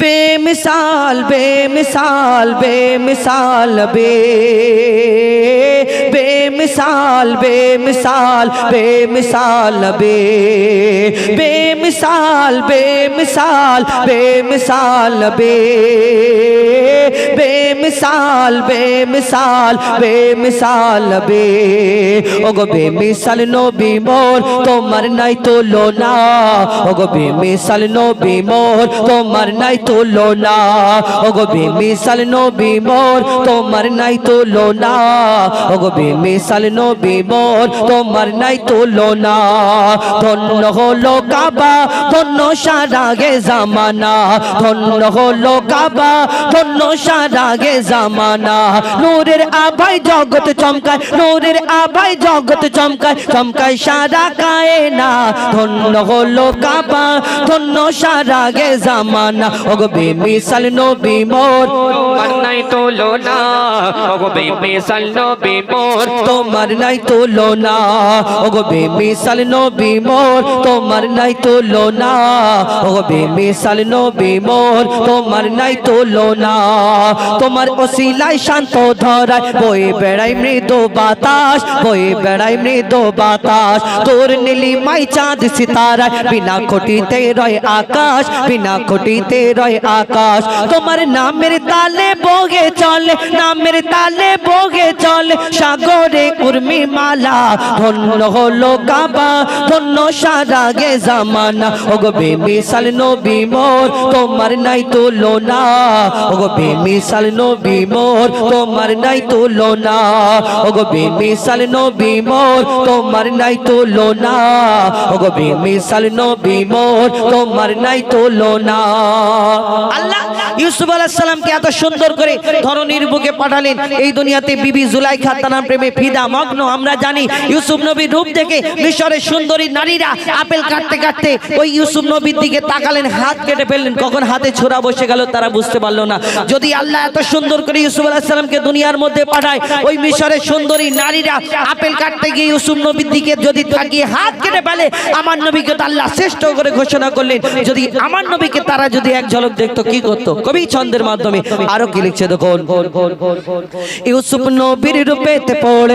बेमिसाल बेमिसाल बेमिसाल बे। बेमिसाल बेमिसाल बेमिसाल बे बेमिसाल बेमिसाल बेमिसाल बे बेमिसाल बेमिसाल बेमिसाल বে ওগো বেমিসাল নবী মোর তোমার নাই তুলনা ওগো বেমিসাল নবী মোর তোমার নাই তুলনা ওগো বেমিসাল নবী মোর তোমার নাই তুলনা ওগো বেমিসাল নবী মোর তোমার নাই তুলনা। ধন্য হলো কাবা, ধন্য সারাগে জামানা। ধন্য হলো কাবা, ধন্য সারাগে জামানা। নূরের আভাই জগৎ চমকায়, নূরের আভাই জগৎ চমকায় চমকায় সারা কায়ে না ধন্য হলো কাবা, ধন্য সারাগে জামানা। ওগো বেমিসাল নবী মোর নাই তোলো না ওগো বেমিসাল নবী মোর তোমার নাই তুলনা। ওগো বেমিসাল নবী মোর, তোমার নাই তুলনা। ওগো বেমিসাল নবী মোর, তোমার নাই তুলনা। তোমার ওসিলাই শান্ত ধরায়, বয়ে বেড়াই মৃদু বাতাস, বয়ে বেড়াই মৃদু বাতাস। তোর নীলি মাই চাঁদ সিতারায়, বিনা খুঁটিতে রয় আকাশ, বিনা খুঁটিতে রয় আকাশ। তোমার নামের তালে বগে চলে, নামের তালে বগে চলে, সাগরে God মালা, ধন্য হলো কাবা, ধন্য সারা গে জামানা। ওগো তোমার নাই ওগো তোমার নাই ওগো তোমার নাই ওগো তোমার নাই আল্লাহ ইউসুফ এত সুন্দর করে ধরনীর বুকে পাঠালেন। এই দুনিয়াতে বিবি জুলাইখা তানার প্রেমে ফিদা মগ্ন, আমরা জানি ইউসুফ নবীর রূপ দেখে মিশরের সুন্দরী নারীরা আপেল কাটতে কাটতে ওই ইউসুফ নবীর দিকে তাকালেন, হাত কেটে ফেললেন। কখন হাতে ছোড়া বসে গেল তারা বুঝতে পারল না। যদি আল্লাহ এত সুন্দর করে ইউসুফ আলাইহিস সালামকে দুনিয়ার মধ্যে পাঠায়, ওই মিশরের সুন্দরী নারীরা আপেল কাটতে গিয়ে ইউসুফ নবীর দিকে যদি তাকিয়ে হাত কেটে ফেলে, আমার নবীকে তো আল্লাহ শ্রেষ্ঠ করে ঘোষণা করলেন। যদি আমার নবীকে তারা যদি এক ঝলক দেখতো, কি করতো? কবি ছন্দের মাধ্যমে আরও কি লিখছে দেখুন? ইউসুফ নবীর রূপেতে পড়ে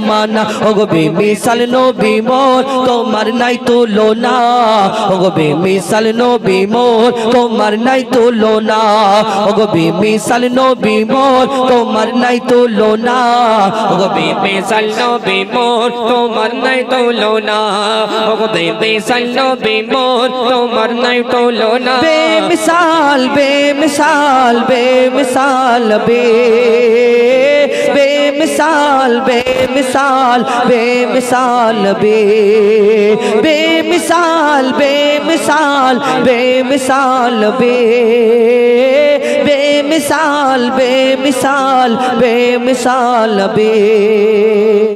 জামানা ওগো বেমিসাল নবী মোর তোমার নাই তুলো না ওগো বেমিসাল নবী মোর তোমার নাই তুলো না ওগো বেমিসাল নবী মোর তোমার নাই তুলো না ওগো বেমিসাল নবী মোর তোমার নাই তুলো না ওগো বেমিসাল নবী মোর তোমার নাই তুলো না বেমিসাল বেমিসাল বেমিসাল বে बेमिसाल बेमिसाल बेमिसाल बे बेमिसाल बेमिसाल बेमिसाल बे बेमिसाल बेमिसाल बेमिसाल बे